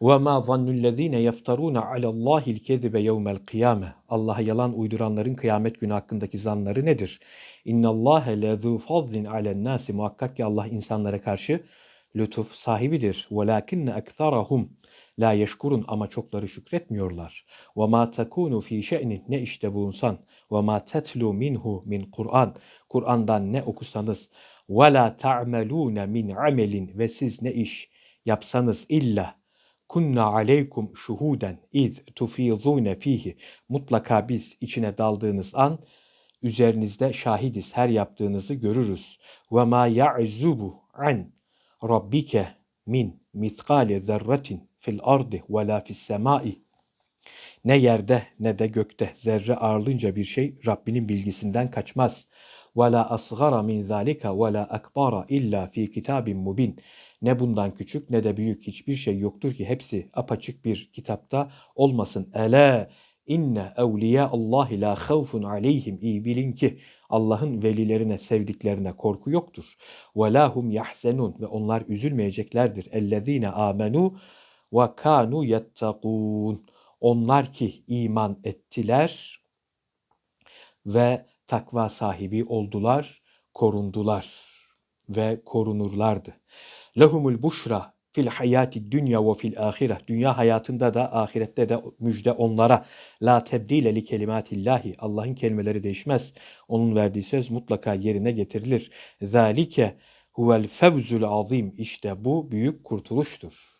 وَمَا ظَنُّ الَّذ۪ينَ يَفْتَرُونَ عَلَى اللّٰهِ الْكَذِبَ يَوْمَ الْقِيَامَةِ Allah'a yalan uyduranların kıyamet günü hakkındaki zanları nedir? اِنَّ اللّٰهَ لَذُو فَضْلٍ عَلَى النَّاسِ Muhakkak ki Allah insanlara karşı lütuf sahibidir. وَلَاكِنَّ اَكْثَرَهُمْ La yeşkurun ama çokları şükretmiyorlar. Ve ma takunu fi şe'nin ne işte bulunsan ve ma tetlu minhu min Kur'an Kur'an'dan ne okusanız ve la ta'melune min amelin ve siz ne iş yapsanız illa kunna aleykum şuhuden iz tufizune fihi mutlaka biz içine daldığınız an üzerinizde şahidiz her yaptığınızı görürüz ve ma ya'zubu an rabbike min mitkale zerretin fil ardi ve la fis semai ne yerde ne de gökte zerre ağırlınca bir şey Rabbinin bilgisinden kaçmaz. Asgara min zalika ve la akbara illa fi kitabin mubin. Ne bundan küçük ne de büyük hiçbir şey yoktur ki hepsi apaçık bir kitapta olmasın. Ele inne evliya Allahi la havfun aleyhim. İyi bilin ki Allah'ın velilerine, sevdiklerine korku yoktur. Ve lahum yahzenun ve onlar üzülmeyeceklerdir. Ellezine amenu ve kanu yettakun. Onlar ki iman ettiler ve takva sahibi oldular, korundular ve korunurlardı. Lehumul buşra fil hayati dünya ve fil ahire. Dünya hayatında da ahirette de müjde onlara. La tebdile li kelimatillahi. Allah'ın kelimeleri değişmez. Onun verdiği söz mutlaka yerine getirilir. Zalike huvel fevzul azim. İşte bu büyük kurtuluştur.